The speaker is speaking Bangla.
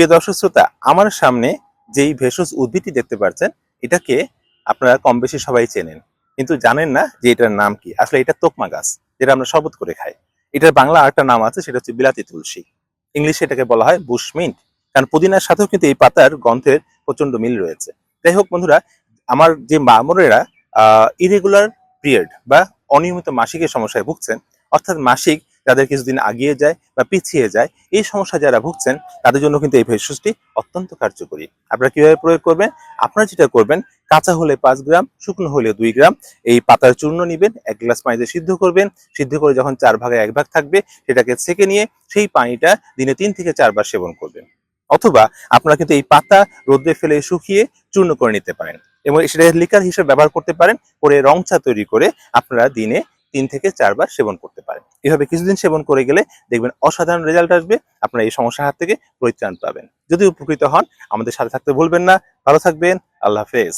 প্রিয় দর্শক শ্রোতা, আমার সামনে যেই ভেষজ উদ্ভিদটি দেখতে পাচ্ছেন, এটাকে আপনারা কম বেশি সবাই চেনেন। কিন্তু জানেন না যে এটার নাম কি। আসলে এটা তোকমা গাছ, যেটা আমরা শরবত করে খাই। এটার বাংলা আরেকটা নাম আছে, সেটা হচ্ছে বিলাতি তুলসী। ইংলিশে এটাকে বলা হয় বুশমিন্ট কারণ পুদিনার সাথেও কিন্তু এই পাতার গন্ধের প্রচণ্ড মিল রয়েছে। যাই হোক বন্ধুরা, আমার যে মামরেরা ইরেগুলার পিরিয়ড বা অনিয়মিত মাসিকের সমস্যায় ভুগছেন, অর্থাৎ মাসিক যাদের কিছুদিন আগিয়ে যায় বা পিছিয়ে যায়, এই সমস্যা যারা ভুগছেন, তাদের জন্য কিন্তু এই ভেষজটি অত্যন্ত কার্যকরী। আপনারা কীভাবে প্রয়োগ করবেন? আপনারা যেটা করবেন, কাঁচা হলে পাঁচ গ্রাম, শুকনো হলে দুই গ্রাম, এই পাতার চূর্ণ নেবেন, এক গ্লাস পানিতে সিদ্ধ করবেন, সিদ্ধ করে যখন চার ভাগে এক ভাগ থাকবে, সেটাকে ছেঁকে নিয়ে সেই পানিটা দিনে তিন থেকে চারবার সেবন করবেন। অথবা আপনারা কিন্তু এই পাতা রোদ্রে ফেলে শুকিয়ে চূর্ণ করে নিতে পারেন। এবং সেটা লিকার হিসেবে ব্যবহার করতে পারেন, করে রং চা তৈরি করে আপনারা দিনে তিন থেকে চারবার সেবন করতে পারেন। এভাবে কিছুদিন সেবন করে গেলে দেখবেন অসাধারণ রেজাল্ট আসবে, আপনারা এই সমস্যার হাত থেকে পরিত্রাণ পাবেন। যদি উপকৃত হন, আমাদের সাথে থাকতে ভুলবেন না। ভালো থাকবেন। আল্লাহ হাফেজ।